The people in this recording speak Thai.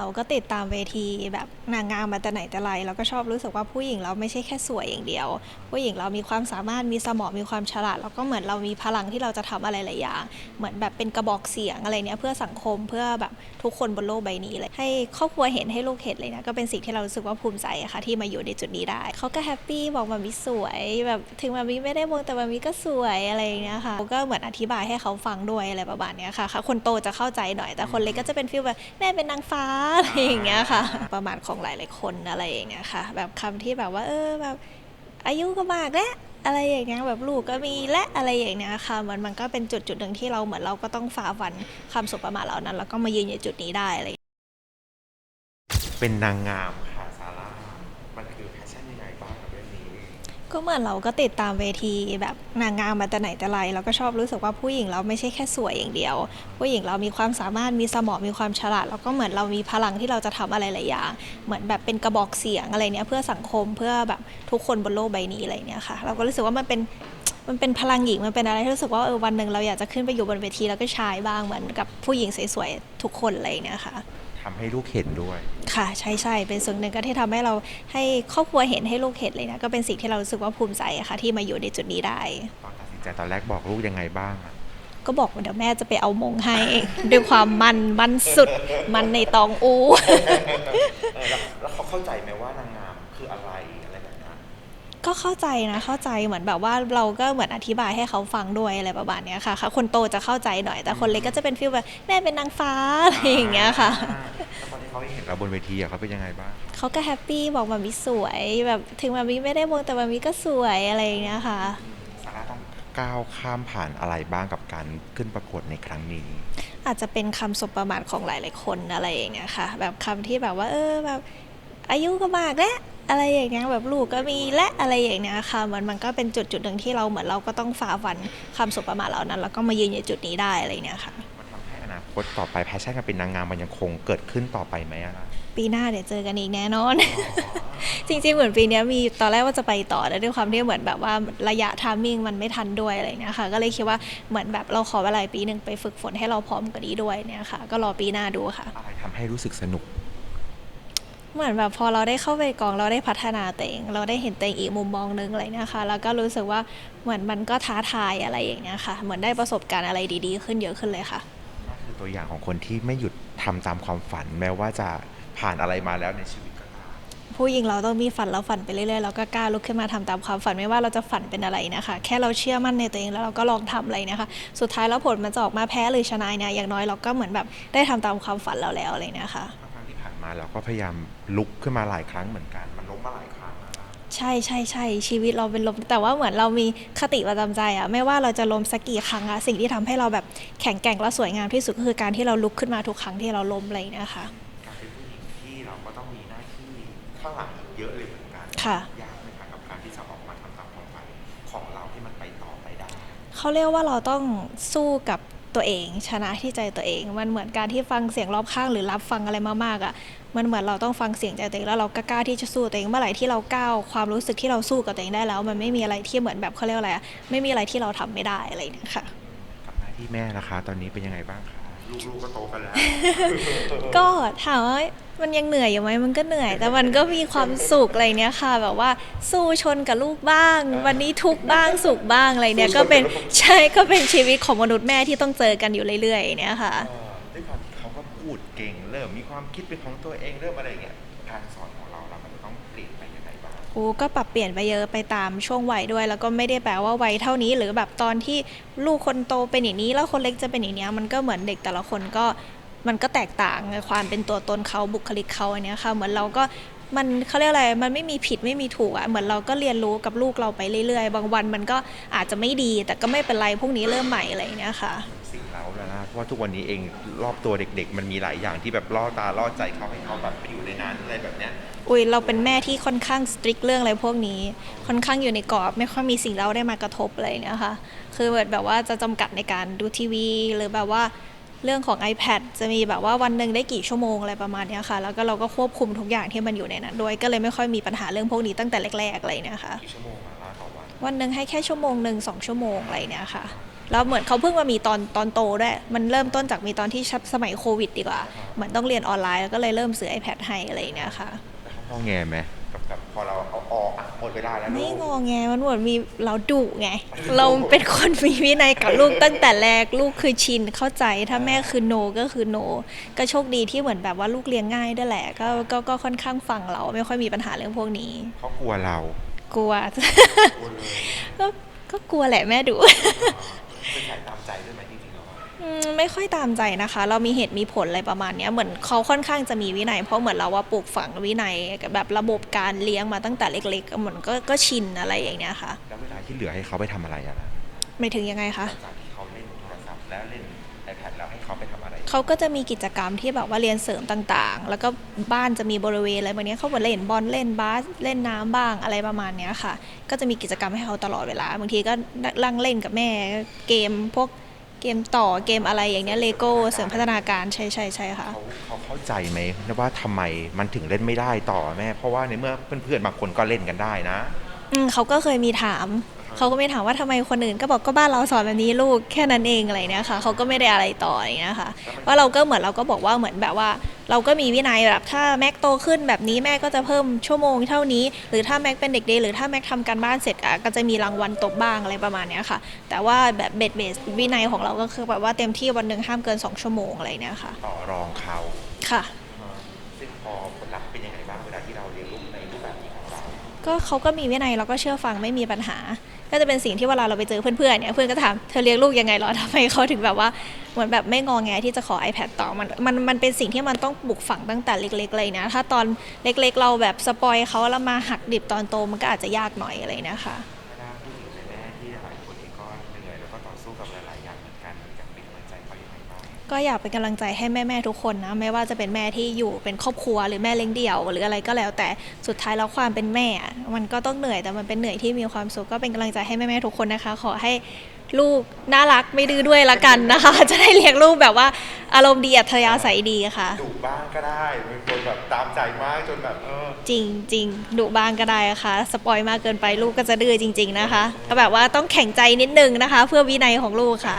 เราก็ติดตามเวทีแบบนางงามมาแต่ไหนแต่ไรเราก็ชอบรู้สึกว่าผู้หญิงเราไม่ใช่แค่สวยอย่างเดียว ผู้หญิงเรามีความสามารถมีสมองมีความฉลาด แล้วก็เหมือนเรามีพลังที่เราจะทำอะไรหลายอย่าง เหมือนแบบเป็นกระบอกเสียงอะไรเนี้ยเพื่อสังคมเพื่อแบบทุกคนบนโลกใบนี้เลยให้ครอบครัวเห็นให้ลูกเห็นเลยนะก็เป็นสิ่งที่เรารู้สึกว่าภูมิใจอะค่ะที่มาอยู่ในจุดนี้ได้เขาก็แฮปปี้บอกมามิสวยแบบถึงมามิไม่ได้มงแต่มามิก็สวยอะไรอย่างเงี้ยค่ะก็เหมือนอธิบายให้เขาฟังด้วยอะไรประมาณเนี้ยค่ะค่ะคนโตจะเข้าใจหน่อยแต่คนเล็กก็จะเป็นฟีลแบบแม่เป็นนางฟ้าอะไรอย่างเงี้ยค่ะ ประมาณของหลายๆคนอะไรอย่างเงี้ยค่ะ แบบคำที่แบบว่า เออแบบอายุก็มากแล้วอะไรอย่างเงี้ยแบบลูกก็มีและอะไรอย่างเงี้ยค่ะมันมันก็เป็นจุดจุดหนึ่งที่เราเหมือนเราก็ต้องฝ่าฟันคำสบประมาทเหล่านั้น แล้วก็มายืนอยู่จุดนี้ได้อะไรอย่างเงี้ยเป็นนางงาม ก็เหมือนเราก็ติดตามเวทีแบบนางงามมาแต่ไหนแต่ไรเราก็ชอบรู้สึกว่าผู้หญิงเราไม่ใช่แค่สวยอย่างเดียว ผู้หญิงเรามีความสามารถมีสมองมีความฉลาดแล้วก็เหมือนเรามีพลังที่เราจะทำอะไรหลายอย่างเหมือนแบบเป็นกระบอกเสียงอะไรเนี้ยเพื่อสังคมเพื่อแบบทุกคนบนโลกใบนี้อะไรเนี้ยค่ะ เราก็รู้สึกว่ามันเป็นมันเป็นพลังหญิงมันเป็นอะไรที่รู้สึกว่าเออวันหนึ่งเราอยากจะขึ้นไปอยู่บนเวทีแล้วก็ชายบ้างเหมือนกับผู้หญิงสวยๆทุกคนอะไรเนี้ยค่ะ ทำให้ลูกเห็นด้วย ค่ะ ใช่ใช่เป็นส่วนหนึ่งก็ที่ทำให้เราให้ครอบครัวเห็นให้ลูกเห็นเลยนะ ก็เป็นสิ่งที่เรารู้สึกว่าภูมิใจอะค่ะ ที่มาอยู่ในจุดนี้ได้ ตอนตัดสินใจตอนแรกบอกลูกยังไงบ้างอะก็บอกว่าเดี๋ยวแม่จะไปเอามงให้ ด้วยความมันมันสุด มันในตองอู แล้วเขาเข้าใจไหมว่านางงามคืออะไรอะไรแบบนี้ ก็เข้าใจนะเข้าใจเหมือนแบบว่าเราก็เหมือนอธิบายให้เขาฟังด้วยอะไรประมาณเนี้ยค่ะค่ะ คนโตจะเข้าใจหน่อย แต่คนเล็กก็จะเป็นฟีลแบบแม่เป็นนางฟ้าอะไรอย่างเงี้ยค่ะแล้วตอนที่เขาเห็นเราบนเวทีอะเขาเป็นยังไงบ้างเขาก็แฮปปี้บอกมามิสวยแบบถึงมามิไม่ได้มงแต่มามิก็สวยอะไรอย่างเงี้ยค่ะซาร่าต้องก้าวข้ามผ่านอะไรบ้างกับการขึ้นประกวดในครั้งนี้ อาจจะเป็นคำสบประมาทของหลาย ๆ คนอะไรอย่างเงี้ยค่ะ แบบคำที่แบบว่า เออแบบอายุก็มากแล้ว อะไรอย่างเงี้ยแบบลูกก็มีและอะไรอย่างเงี้ยค่ะมันมันก็เป็นจุดจุดหนึ่งที่เราเหมือนเราก็ต้องฝ่าฟันคำสบประมาทเหล่านั้น แล้วก็มายืนอยู่จุดนี้ได้อะไรอย่างเงี้ยค่ะมันทำให้อนาคตต่อไปแพชชั่นการเป็นนางงามมันยังคงเกิดขึ้นต่อไปไหมอะล่ะปีหน้าเดี๋ยวเจอกันอีกแน่นอน จริงๆ เหมือนปีเนี้ยมีตอนแรกว่าจะไปต่อแต่ด้วยความที่เหมือนแบบว่าระยะทามมิ่งมันไม่ทันด้วยอะไรเงี้ยค่ะ ก็เลยคิดว่าเหมือนแบบเราขอเวลาอีกปีหนึ่งไปฝึกฝนให้เราพร้อมกว่านี้ด้วยเนี่ยค่ะ ก็รอปีหน้าดูค่ะอะไรทำให้รู้สึกสนุก เหมือนแบบพอเราได้เข้าไปกองเราได้พัฒนาตัวเอง เราได้เห็นตัวเองอีกมุมมองนึงอะไรเนะคะแล้วก็รู้สึกว่าเหมือนมันก็ท้าทายอะไรอย่างเงี้ยค่ะ เหมือนได้ประสบการณ์อะไรดีๆ ขึ้นเยอะขึ้นเลยค่ะก็คือตัวอย่างของคนที่ไม่หยุดทำตามความฝันแม้ว่าจะผ่านอะไรมาแล้วในชีวิตก็ตามผู้หญิงเราต้องมีฝันเราฝันไปเรื่อยๆเราก็กล้าลุกขึ้นมาทำตามความฝันไม่ว่าเราจะฝันเป็นอะไรนะคะ แค่เราเชื่อมั่นในตัวเองแล้วเราก็ลองทำอะไรนะคะ สุดท้ายแล้วผลมันจะออกมาแพ้หรือชนะเนี่ยอย่างน้อยเราก็เหมือนแบบได้ทำตามความฝันเราแล้วอะไรนะคะ เราก็พยายามลุกขึ้นมาหลายครั้งเหมือนกัน มันล้มมาหลายครั้งแล้วนะใช่ใช่ใช่ชีวิตเราเป็นลมแต่ว่าเหมือนเรามีคติประจำใจอะไม่ว่าเราจะล้มสักกี่ครั้งอะสิ่งที่ทำให้เราแบบแข็งแกร่งและสวยงามที่สุดก็คือการที่เราลุกขึ้นมาทุกครั้งที่เราล้มอะไรอย่างเลยนะคะการเป็นผู้หญิงที่เราก็ต้องมีหน้าที่ข้างหลังอีกเยอะเลยเหมือนกันค่ะยากไหมคะกับการที่จะออกมาทำตามความฝันของเราที่มันไปต่อไปได้เขาเรียกว่าเราต้องสู้กับ ตัวเอง ชนะที่ใจตัวเอง มันเหมือนการที่ฟังเสียงรอบข้างหรือรับฟังอะไรมากๆอะมันเหมือนเราต้องฟังเสียงใจตัวเองแล้วเราก็กล้าที่จะสู้ตัวเองเมื่อไหร่ที่เราก้าวความรู้สึกที่เราสู้กับตัวเองได้แล้ว มันไม่มีอะไรที่เหมือนแบบเขาเรียกอะไรอะไม่มีอะไรที่เราทำไม่ได้อะไรนี่ค่ะกับหน้าที่แม่นะคะ ตอนนี้เป็นยังไงบ้างคะ ลูกๆก็โตกันแล้ว ก็ถามว่ามันยังเหนื่อยอยู่ไหมมันก็เหนื่อย แต่มันก็มีความสุขอะไรเนี้ยค่ะ แบบว่าสู้ชนกับลูกบ้าง วันนี้ทุกข์บ้างสุขบ้างอะไรเนี้ยก็เป็นใช่ก็เป็นชีวิตของมนุษย์แม่ที่ต้องเจอกันอยู่เรื่อยๆเนี้ยค่ะ เอ่อด้วยความที่เขาก็พูดเก่ง เริ่มมีความคิดเป็นของตัวเองเริ่มอะไรอย่างเงี้ยการสอนของเราเรามันจะต้องเปลี่ยนไปยังไงบ้างโอ้ก็ปรับเปลี่ยนไปเยอะไปตามช่วงวัยด้วย แล้วก็ไม่ได้แปลว่าวัยเท่านี้หรือแบบตอนที่ลูกคนโตเป็นอย่างนี้แล้วคนเล็กจะเป็นอย่างนี้มันก็เหมือนเด็กแต่ละคนก็มันก็แตกต่างในความเป็นตัวตนเขาบุคลิกเขาอันนี้ค่ะเหมือนเราก็มันเขาเรียกอะไร มันไม่มีผิดไม่มีถูกอะเหมือนเราก็เรียนรู้กับลูกเราไปเรื่อยๆ บางวันมันก็อาจจะไม่ดี แต่ก็ไม่เป็นไรพรุ่งนี้เริ่มใหม่อะไรอย่างเนี้ยค่ะ เราแล้วนะเพราะว่าทุกวันนี้เองรอบตัวเด็ก ๆ มันมีหลายอย่างที่แบบล่อตาล่อใจเขาให้เขาแบบไปอยู่ในนั้นอะไรแบบเนี้ยอุ้ยเราเป็นแม่ที่ค่อนข้างสตริกเรื่องอะไรพวกนี้ ค่อนข้างอยู่ในกรอบ ไม่ค่อยมีสิ่งเราได้มากระทบอะไรเนี่ยค่ะคือแบบแบบว่าจะจำกัดในการดูทีวี หรือแบบว่าเรื่องของ iPad จะมีแบบว่าวันหนึ่งได้กี่ชั่วโมงอะไรประมาณเนี้ยค่ะ แล้วก็เราก็ควบคุมทุกอย่างที่มันอยู่ในนั้นด้วย ก็เลยไม่ค่อยมีปัญหาเรื่องพวกนี้ตั้งแต่แรกๆอะไรเนี่ยค่ะกี่ชั่วโมงอะล่ะต่อวันวันหนึ่งให้แค่ชั่วโมงหนึ่งสองชั่วโมงอะไรเนี่ยค่ะ แล้วเหมือนเขาเพิ่งมามีตอนตอนโตด้วย มันเริ่มต้นจากมีตอนที่สมัยโควิดดีกว่า เหมือนต้องเรียนออนไลน์แล้วก็เลยเริ่มซื้อ iPad ให้อะไรอย่างเงี้ยค่ะแล้วเขางอแงไหมกับกับพอเราเอาออกอะหมดเวลาแล้วลูไม่กงอแงมันเหมือนมีเราดุไง เราเป็นคนมีวินัยกับลูกตั้งแต่แรกลูกคือชินเข้าใจถ้าแม่คือโนก็คือโน ก็โชคดีที่เหมือนแบบว่าลูกเลี้ยงง่ายด้วยแหละก็ก็ก็ค่อนข้างฟังเราไม่ค่อยมีปัญหาเรื่องพวกนี้เขากลัวเรา กลัวกลัวเลยก็ก็กลัวแหละแม่ดุ เป็นสายตามใจด้วยไหมจริงๆแล้วอะอืมไม่ค่อยตามใจนะคะ เรามีเหตุมีผลอะไรประมาณเนี้ยเหมือนเขาค่อนข้างจะมีวินัย เพราะเหมือนเราว่าปลูกฝังวินัยกับแบบระบบการเลี้ยงมาตั้งแต่เล็ก ๆ เหมือนก็ก็ชินอะไรอย่างเนี้ยค่ะแล้วเวลาที่เหลือให้เขาไปทำอะไรอะนะไม่ถึงยังไงคะ หลังจากที่เขาเล่นโทรศัพท์แล้วเล่น iPad แล้วให้เขาไปทำอะไร เขาก็จะมีกิจกรรมที่แบบว่าเรียนเสริมต่างๆ แล้วก็บ้านจะมีบริเวณอะไรแบบเนี้ยเขาเหมือนเล่นบอลเล่นบาสเล่นน้ำบ้างอะไรประมาณเนี้ยค่ะ ก็จะมีกิจกรรมให้เขาตลอดเวลาบางทีก็นั่งเล่นกับแม่เกมพวกเกมต่อเกมอะไรอย่างเนี้ยเลโก้เสริมพัฒนาการใช่ใช่ใช่ค่ะ เขาเขาเข้าใจไหมว่าทำไมมันถึงเล่นไม่ได้ต่อแม่ เพราะว่าในเมื่อเพื่อนๆบางคนก็เล่นกันได้นะ อืมเขาก็เคยมีถาม เขาก็ไม่ถามว่าทำไมคนอื่นก็บอกก็บ้านเราสอนแบบนี้ลูกแค่นั้นเองอะไรเนี้ยค่ะเขาก็ไม่ได้อะไรต่ออย่างเงี้ยค่ะว่าะเราก็เหมือนเราก็บอกว่าเหมือนแบบว่า เราก็มีวินัยแบบถ้าแม็กโตขึ้นแบบนี้แม่ก็จะเพิ่มชั่วโมงเท่านี้ หรือถ้าแม็กเป็นเด็กดีหรือถ้าแม็กทำการบ้านเสร็จอะก็จะมีรางวัลตบบ้างอะไรประมาณเนี้ยค่ะ แต่ว่าแบบเบ็ดเบสวินัยของเราก็คือแบบว่าเต็มที่วันหนึ่งห้ามเกิน 2 ชั่วโมงอะไรเนี้ยค่ะต่อรองเขาค่ะ ก็เขาก็มีวินัยเราก็เชื่อฟังไม่มีปัญหา ก็จะเป็นสิ่งที่เวลาเราไปเจอเพื่อนๆเนี่ยเพื่อนก็ถามเธอเลี้ยงลูกยังไงหรอทำไมเขาถึงแบบว่าเหมือนแบบไม่งอแงที่จะขอ iPad ต่อมันมันมันเป็นสิ่งที่มันต้องปลูกฝังตั้งแต่เล็กๆเลยนะถ้าตอนเล็กๆ เราแบบสปอยเขาแล้วมาหักดิบตอนโตมันก็อาจจะยากหน่อยอะไรนะคะเวลาพูดถึงในแม่ที่หลายคนเองก็เหนื่อยแล้วก็ต่อสู้กับหลายๆอย่าง ก็อยากเป็นกำลังใจให้แม่ๆทุกคนนะไม่ว่าจะเป็นแม่ที่อยู่เป็นครอบครัวหรือแม่เลี้ยงเดี่ยว หรืออะไรก็แล้วแต่สุดท้ายแล้วความเป็นแม่อะมันก็ต้องเหนื่อยแต่มันเป็นเหนื่อยที่มีความสุขก็เป็นกำลังใจให้แม่ๆทุกคนนะคะ ขอให้ลูกน่ารักไม่ดื้อด้วยละกันนะคะ จะได้เลี้ยงลูกแบบว่าอารมณ์ดีอัธยาศัยดีค่ะดุบ้างก็ได้เป็นคนแบบตามใจมากจนแบบเออจริงจริงดุบ้างก็ได้ค่ะสปอยมากเกินไปลูกก็จะดื้อจริง ๆนะคะ ก็แบบว่าต้องแข็งใจนิดนึงนะคะ เพื่อวินัยของลูกค่ะ